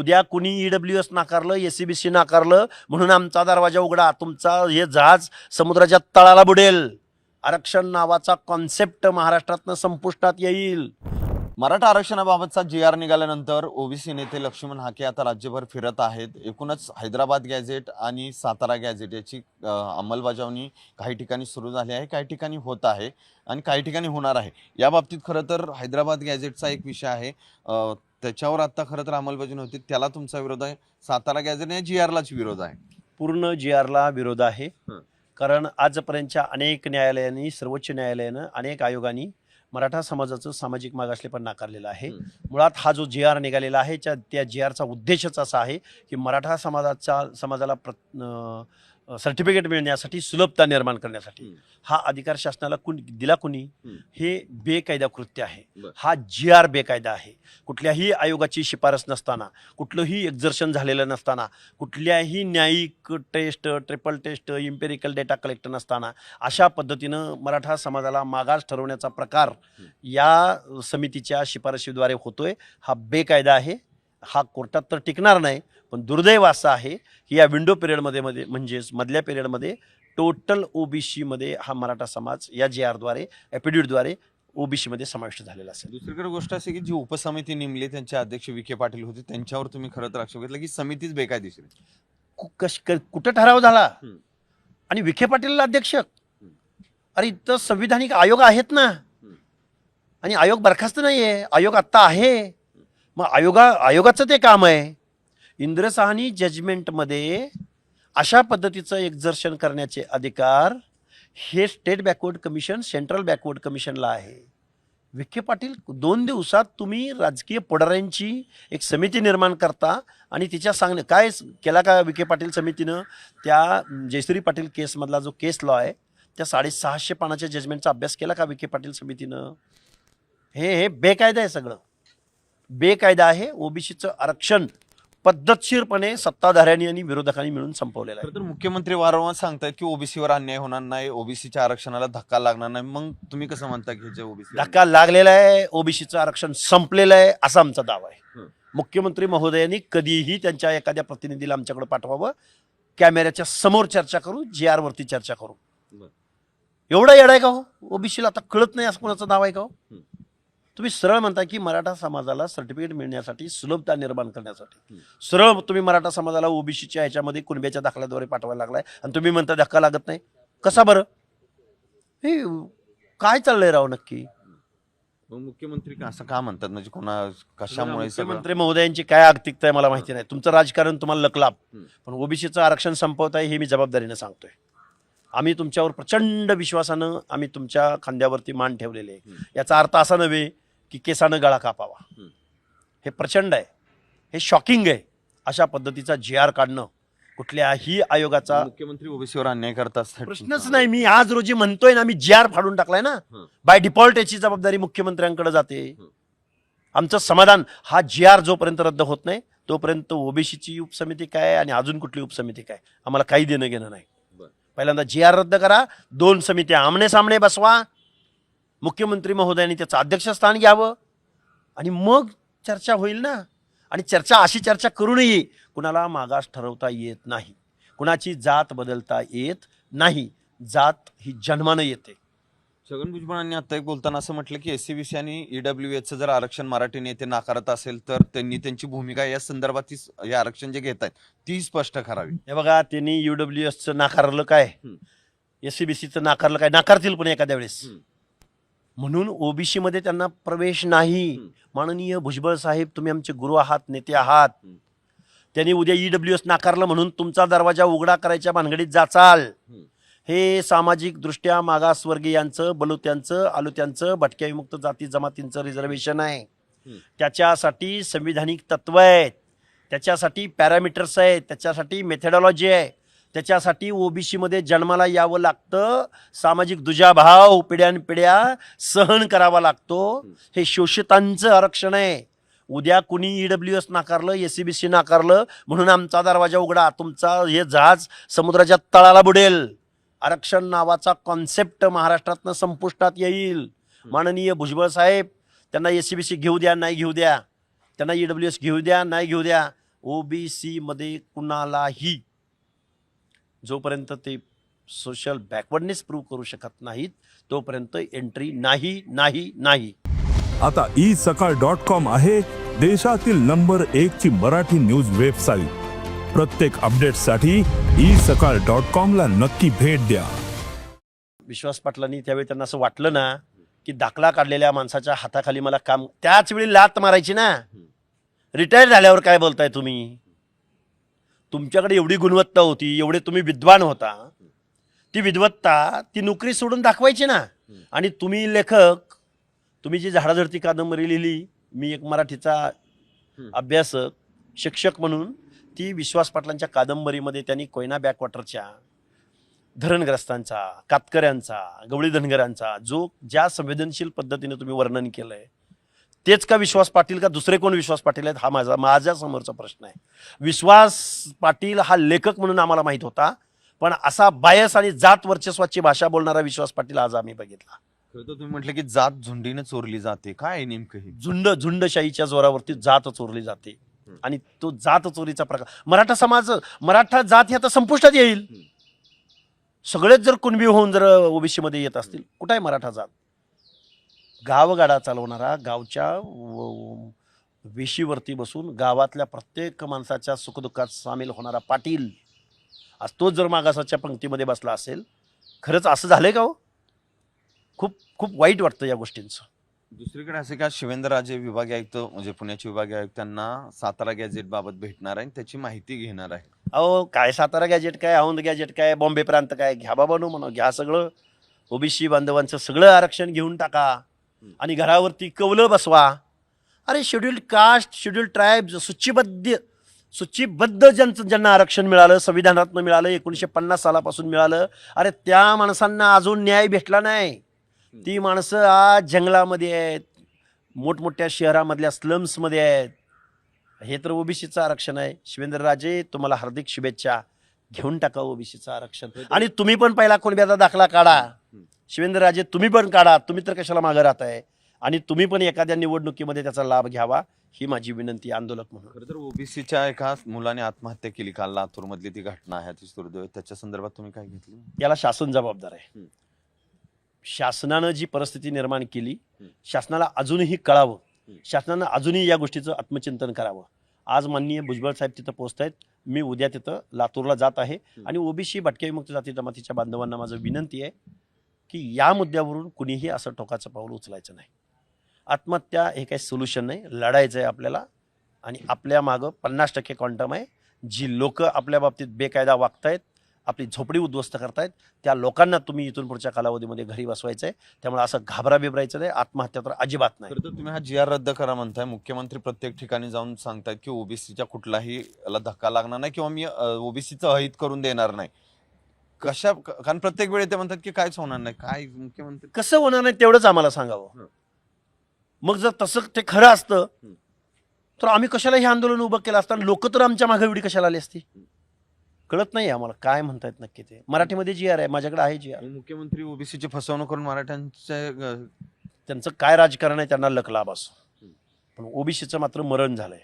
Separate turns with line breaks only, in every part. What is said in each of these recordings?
उद्या कुणी E W S नाकारलं ए सी बी सी नाकारलं म्हणून आमचा दरवाजा उघडा. तुमचा हे जहाज समुद्राच्या तळाला बुडेल. आरक्षण नावाचा कॉन्सेप्ट महाराष्ट्रातनं संपुष्टात येईल.
मराठा आरक्षणाबाबतचा जी आर निघाल्यानंतर ओबीसी नेते लक्ष्मण हाके आता राज्यभर फिरत आहेत. एकूणच हैदराबाद गॅझेट आणि सातारा गॅझेट याची अंमलबजावणी काही ठिकाणी सुरू झाली आहे काही ठिकाणी होत आहे आणि काही ठिकाणी होणार आहे. या बाबतीत खरं तर हैदराबाद गॅझेटचा एक विषय आहे. त्याच्यावर आता खरं तर अंमलबजावणी होती. त्याला तुमचा विरोध आहे. सातारा गॅझेट या जी आरलाच विरोध आहे.
पूर्ण जी आरला विरोध आहे.
हं.
कारण आजपर्यंतच्या अनेक न्यायालयांनी सर्वोच्च न्यायालयानं अनेक आयोगांनी मराठा समाजाचं सामाजिक मागासलेपण नाकारलेलं आहे. मुळात हा जो जी आर निघालेला आहे त्या त्या जी आरचा उद्देशच असा आहे की मराठा समाजाचा समाजाला प्र सर्टिफिकेट मिळण्यासाठी सुलभता निर्माण करण्यासाठी
हं.
अधिकार शासनाला कुणी दिला कुणी
हं.
बेकायदा कृत्य आहे. हा जी आर बेकायदा आहे कुठल्याही आयोगाची शिफारस नसताना कुठलंही एक्झर्शन झालेलं नसताना कुठल्याही न्यायिक test triple test empirical data collect नसताना अशा पद्धतीनं मराठा समाजाला मागास ठरवण्याचा प्रकार या समितीच्या शिफारशीद्वारे होतोय हा बेकायदा आहे हा कोर्टात तर टिकणार नाही पण दुर्दैव असं आहे की या विंडो पिरियडमध्ये मध्ये म्हणजेच मधल्या पिरियडमध्ये टोटल ओबीसीमध्ये हा मराठा समाज या जे आरद्वारे ॲपिड्यूटद्वारे ओबीसीमध्ये समाविष्ट झालेला असेल.
दुसरीकडे गोष्ट अशी की जी उपसमिती नेमली त्यांचे अध्यक्ष विखे पाटील होते त्यांच्यावर तुम्ही खरं तर आक्षेप घेतला की समितीच बेकायदेशीर
कश कुठं ठराव झाला. आणि विखे पाटीलला अध्यक्ष? अरे इथं संविधानिक आयोग आहेत ना. आणि आयोग बरखास्त नाही आहे आयोग आत्ता आहे. मग आयोगा आयोगाचं ते काम आहे. इंद्रसाहनी जजमेंटमध्ये अशा पद्धतीचं एक्झर्शन करण्याचे अधिकार हे state backward commission central backward कमिशनला आहे. विखे पाटील दोन दिवसात तुम्ही राजकीय पुढाऱ्यांची एक समिती निर्माण करता आणि तिच्या सांगणे काय केला का विखे पाटील समितीनं? त्या जयश्री पाटील केसमधला जो केस लॉ आहे त्या साडेसहाशे पानाच्या जजमेंटचा अभ्यास केला का विखे पाटील समितीनं? हे हे बेकायदा आहे सगळं. बेकायदा आहे. ओबीसीचं आरक्षण पद्धतशीरपणे सत्ताधाऱ्यांनी आणि विरोधकांनी मिळून संपवलेलं आहे.
तर मुख्यमंत्री वारंवार सांगतायत की ओबीसीवर अन्याय होणार नाही ओबीसीच्या आरक्षणाला धक्का लागणार नाही. मग तुम्ही कसं म्हणता की जे ओबीसी
धक्का लागलेला आहे. ओबीसीचं आरक्षण संपलेलं आहे असा आमचा दावा आहे. मुख्यमंत्री महोदयांनी कधीही त्यांच्या एखाद्या प्रतिनिधीला आमच्याकडे पाठवावं. कॅमेऱ्याच्या समोर चर्चा करू जी आर वरती चर्चा करू. एवढा येड आहे का हो? ओबीसीला आता कळत नाही असं कोणाचा दावा आहे का हं. तुम्ही सरळ म्हणता की मराठा समाजाला सर्टिफिकेट मिळण्यासाठी सुलभता निर्माण करण्यासाठी. सरळ तुम्ही मराठा समाजाला ओबीसीच्या ह्याच्यामध्ये कुणब्याच्या दाखल्याद्वारे पाठवायला लागलाय आणि तुम्ही म्हणता धक्का लागत नाही. कसा बरं? हे काय चाललंय राव नक्की?
मुख्यमंत्री असं का म्हणतात? म्हणजे कोणा कशामुळे
मुख्यमंत्री महोदयांची काय आर्थिकता आहे मला माहिती नाही. तुमचं राजकारण तुम्हाला लकलाप. पण ओबीसीचं आरक्षण संपवताय हे मी जबाबदारीनं सांगतोय. आम्ही तुमच्यावर प्रचंड विश्वासानं आम्ही तुमच्या खांद्यावरती मान ठेवलेले आहे. याचा अर्थ असा नव्हे की केसानं गळा कापावा.
हं.
हे प्रचंड आहे. हे शॉकिंग आहे. अशा पद्धतीचा जी आर काढणं कुठल्याही आयोगाचा
मुख्यमंत्री ओबीसीवर अन्याय करत असतात
प्रश्नच नाही. मी आज रोजी म्हणतोय ना मी जी आर फाडून टाकलाय ना. बाय डिफॉल्ट याची जबाबदारी मुख्यमंत्र्यांकडे जाते. आमचं समाधान हा जी आर जोपर्यंत रद्द होत नाही तोपर्यंत ओबीसीची उपसमिती काय आणि अजून कुठली उपसमिती काय आम्हाला काही देणं घेणं नाही. पहिल्यांदा जी आर रद्द करा. दोन समित्या आमने सामने बसवा. मुख्यमंत्री महोदयांनी त्याचं अध्यक्षस्थान घ्यावं. आणि मग चर्चा होईल ना. आणि चर्चा अशी चर्चा करूनही कुणाला मागास ठरवता येत नाही. कुणाची जात बदलता येत नाही. जात ही जन्मानं येते.
छगन भुजबळांनी आता एक बोलताना असं म्हटलं की एससीबीसी आणि ईडब्ल्यू एचं जर आरक्षण मराठी नेते नाकारत असेल तर त्यांनी त्यांची भूमिका या संदर्भात ती हे आरक्षण जे घेत आहेत ती स्पष्ट करावी.
हे बघा त्यांनी युडब्ल्यू एसचं नाकारलं काय. एस सी बी सीचं नाकारलं काय? नाकारतील पण एखाद्या वेळेस. म्हणून ओबीसी मध्ये त्यांना प्रवेश नाही. माननीय भुजबळ साहेब तुम्ही आमचे गुरु आहात नेते आहात. त्यांनी उद्या ईडब्ल्यू एस नाकारलं म्हणून तुमचा दरवाजा उघडा करायच्या भानगडीत जाचाल
हं.
हे सामाजिक दृष्ट्या मागासवर्गीयांचं बलुत्यांचं आलुत्यांचं भटक्या विमुक्त जाती जमातींचं रिझर्वेशन आहे. त्याच्यासाठी संविधानिक तत्व आहेत त्याच्यासाठी पॅरामीटर्स आहेत त्याच्यासाठी मेथडॉलॉजी आहे त्याच्यासाठी ओबीसीमध्ये जन्माला यावं लागतं. सामाजिक दुजाभाव पिढ्यानपिढ्या सहन करावा लागतो. हे शोषितांचं आरक्षण आहे. उद्या कुणी ईडब्ल्यू एस नाकारलं एस सी बी सी नाकारलं म्हणून आमचा दरवाजा उघडा. तुमचा हे जहाज समुद्राच्या तळाला बुडेल. आरक्षण नावाचा कॉन्सेप्ट महाराष्ट्रातनं संपुष्टात येईल. माननीय भुजबळ साहेब त्यांना एस सी बी सी घेऊ द्या नाही घेऊ द्या. त्यांना ईडब्ल्यू एस घेऊ द्या नाही घेऊ द्या. ओ बी सीमध्ये कुणालाही जोपर्यंत ते सोशल बॅकवर्डनेस प्रूव्ह करू शकत नाहीत तोपर्यंत एंट्री नाही नाही नाही.
आता ई सकाळ डॉट कॉम आहे देशातील नंबर एक ची मराठी न्यूज वेबसाईट प्रत्येक अपडेटसाठी ई सकाळ डॉट कॉम ला नक्की भेट द्या.
विश्वास पाटलांनी त्यावेळी त्यांना असं वाटलं ना की दाखला काढलेल्या माणसाच्या हाताखाली मला काम त्याच वेळी लात मारायची ना. रिटायर झाल्यावर काय बोलताय तुम्ही? तुमच्याकडे एवढी गुणवत्ता होती एवढे तुम्ही विद्वान होता. ती विद्वत्ता ती नोकरी सोडून दाखवायची ना. आणि तुम्ही लेखक तुम्ही जी झाडाझडती कादंबरी लिहिली मी एक मराठीचा अभ्यासक शिक्षक म्हणून ती विश्वास पाटलांच्या कादंबरीमध्ये त्यांनी कोयना बॅकवॉटरच्या धरणग्रस्तांचा कातकऱ्यांचा गवळी धनगरांचा जो ज्या संवेदनशील पद्धतीने तुम्ही वर्णन केलंय तेच का विश्वास पाटील का दुसरे कोण विश्वास पाटील आहेत? हा माझा माझ्या समोरचा प्रश्न आहे. विश्वास पाटील हा लेखक म्हणून आम्हाला माहीत होता पण असा बायस आणि जात वर्चस्वाची भाषा बोलणारा विश्वास पाटील आज आम्ही बघितला.
खरं तर तुम्ही म्हटलं की जात झुंडीने चोरली जाते. काय आहे नेमकं हे?
झुंड झुंडशाहीच्या जोरावरती जात चोरली जाते. आणि तो जात चोरीचा प्रकार मराठा समाज मराठा जात हे आता संपुष्टात येईल. सगळेच जर कुणबी होऊन जर ओबीसी मध्ये येत असतील कुठं आहे मराठा जात? गावगाडा चालवणारा गावच्या वेशीवरती बसून गावातल्या प्रत्येक माणसाच्या सुखदुःखात सामील होणारा पाटील आज तोच जर मागासाच्या पंक्तीमध्ये बसला असेल खरंच असं झालंय का हो? खूप खूप वाईट वाटतं या गोष्टींचं.
दुसरीकडे असे का शिवेंद्रराजे विभागीय आयुक्त म्हणजे पुण्याचे विभागीय आयुक्तांना सातारा गॅझेट बाबत भेटणार आहे आणि त्याची माहिती घेणार आहे.
अहो काय सातारा गॅजेट काय औंध गॅजेट काय बॉम्बे प्रांत काय घ्या बाबा नो म्हणा घ्या सगळं. ओबीसी बांधवांचं सगळं आरक्षण घेऊन टाका. आणि घरावरती कवलं बसवा. अरे शेड्युल्ड कास्ट शेड्युल्ड ट्राईब सूचीबद्ध सूचीबद्ध ज्यांचं ज्यांना आरक्षण मिळालं संविधानातनं मिळालं एकोणीसशे पन्नास सालापासून मिळालं अरे त्या माणसांना अजून न्याय भेटला नाही. ती माणसं आज जंगलामध्ये आहेत मोठमोठ्या शहरामधल्या स्लम्समध्ये आहेत. हे तर ओबीसीचं आरक्षण आहे. शिवेंद्रराजे तुम्हाला हार्दिक शुभेच्छा. घेऊन टाका ओबीसीचं आरक्षण. आणि तुम्ही पण पहिला कोणब्याचा दाखला काढा. शिवेंद्रराजे तुम्ही पण काढा. तुम्ही तर कशाला मागं राहताय? आणि तुम्ही पण एखाद्या निवडणुकीमध्ये त्याचा लाभ घ्यावा ही माझी विनंती आंदोलक म्हणून.
खरं तर ओबीसीच्या एका मुलाने आत्महत्या केली काल लातूर मधली ती घटना आहे ती दुर्दैव त्याच्या संदर्भात तुम्ही काय घेतलं?
याला शासन जबाबदार आहे. शासनानं जी परिस्थिती निर्माण केली. शासनाला अजूनही कळावं. शासनानं अजूनही या गोष्टीचं आत्मचिंतन करावं. आज माननीय भुजबळ साहेब तिथं पोहोचत आहेत. मी उद्या तिथं लातूरला जात आहे. आणि ओबीसी भटक्या विमुक्त जाती जमातीच्या बांधवांना माझं विनंती आहे की या मुद्द्यावरून कुणीही असं टोकाचं पाऊल उचलायचं नाही. आत्महत्या हे काही सोल्युशन नाही. लढायचं आहे आपल्याला आणि आपल्या मागं पन्नास टक्के क्वांटम आहे. जी लोकं आपल्या बाबतीत बेकायदा वागतायत आपली झोपडी उद्ध्वस्त करतायत त्या लोकांना तुम्ही इथून पुढच्या कालावधीमध्ये घरी बसवायचं आहे. त्यामुळे असं घाबरा बिबरायचं नाही. आत्महत्या तर अजिबात नाही.
तर तुम्ही हा जी आर रद्द करा म्हणताय. मुख्यमंत्री प्रत्येक ठिकाणी जाऊन सांगतायत की ओबीसीच्या कुठलाही धक्का लागणार नाही किंवा मी ओबीसीचं अहित करून देणार नाही. कशा कारण प्रत्येक वेळी ते म्हणतात की काहीच होणार नाही काय मुख्यमंत्री
कसं होणार नाही तेवढंच आम्हाला सांगावं. मग जर तसं ते खरं असतं. तर आम्ही कशाला हे आंदोलन उभं केलं असतं? लोक तर आमच्या मागे एवढी कशाला आली असती? कळत नाही आम्हाला काय म्हणतायत नक्की ते. मराठीमध्ये जी आर आहे माझ्याकडे आहे जी आर.
मुख्यमंत्री ओबीसीची फसवणूक करून मराठ्यांच्या अ,
त्यांचं काय राजकारण आहे त्यांना लक लाभ असो. पण ओबीसीचं मात्र मरण झालंय.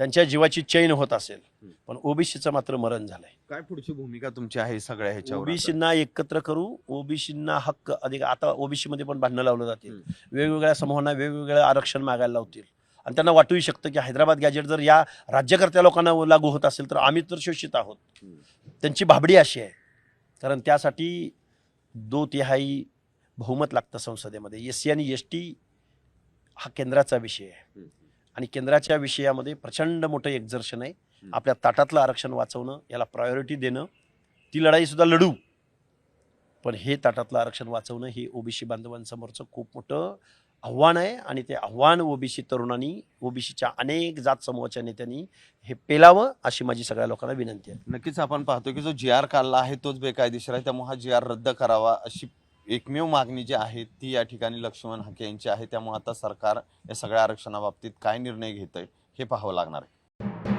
त्यांच्या जीवाची चैन होत असेल. पण ओबीसीचं मात्र मरण झालंय
काय पुढची भूमिका तुमची आहे सगळ्या ह्याच्यावर आता?
ओबीसींना एकत्र करू ओबीसींना हक्क अधिक आता ओबीसी मध्ये पण भांडणं लावलं जातील. वेगवेगळ्या समूहांना वेगवेगळं आरक्षण मागायला लावतील आणि त्यांना वाटूही शकतं की हैदराबाद गॅजेट जर या राज्यकर्त्या लोकांना लागू होत असेल तर आम्ही तर शोषित आहोत. त्यांची भाबडी अशी आहे कारण त्यासाठी दो तिहाई बहुमत लागतं संसदेमध्ये एस सी आणि एस टी हा केंद्राचा विषय आहे. आणि केंद्राच्या विषयामध्ये प्रचंड मोठं एक्झर्शन आहे. आपल्या ताटातलं आरक्षण वाचवणं याला प्रायोरिटी देणं ती लढाई सुद्धा लढू. पण हे ताटातलं आरक्षण वाचवणं हे ओबीसी बांधवांसमोरचं खूप मोठं आव्हान आहे. आणि ते आव्हान ओबीसी तरुणांनी ओबीसीच्या अनेक जात समूहाच्या नेत्यांनी हे पेलावं अशी माझी सगळ्या लोकांना विनंती आहे.
नक्कीच आपण पाहतो की जो जी आर काढला आहे तोच बेकायदेशीर आहे. त्यामुळे हा जी आर रद्द करावा अशी एकमेव मागणी जी आहे ती या ठिकाणी लक्ष्मण हाके यांची आहे. त्यामुळे आता सरकार या सगळ्या आरक्षणाबाबतीत काय निर्णय घेत आहे हे पाहावं लागणार आहे.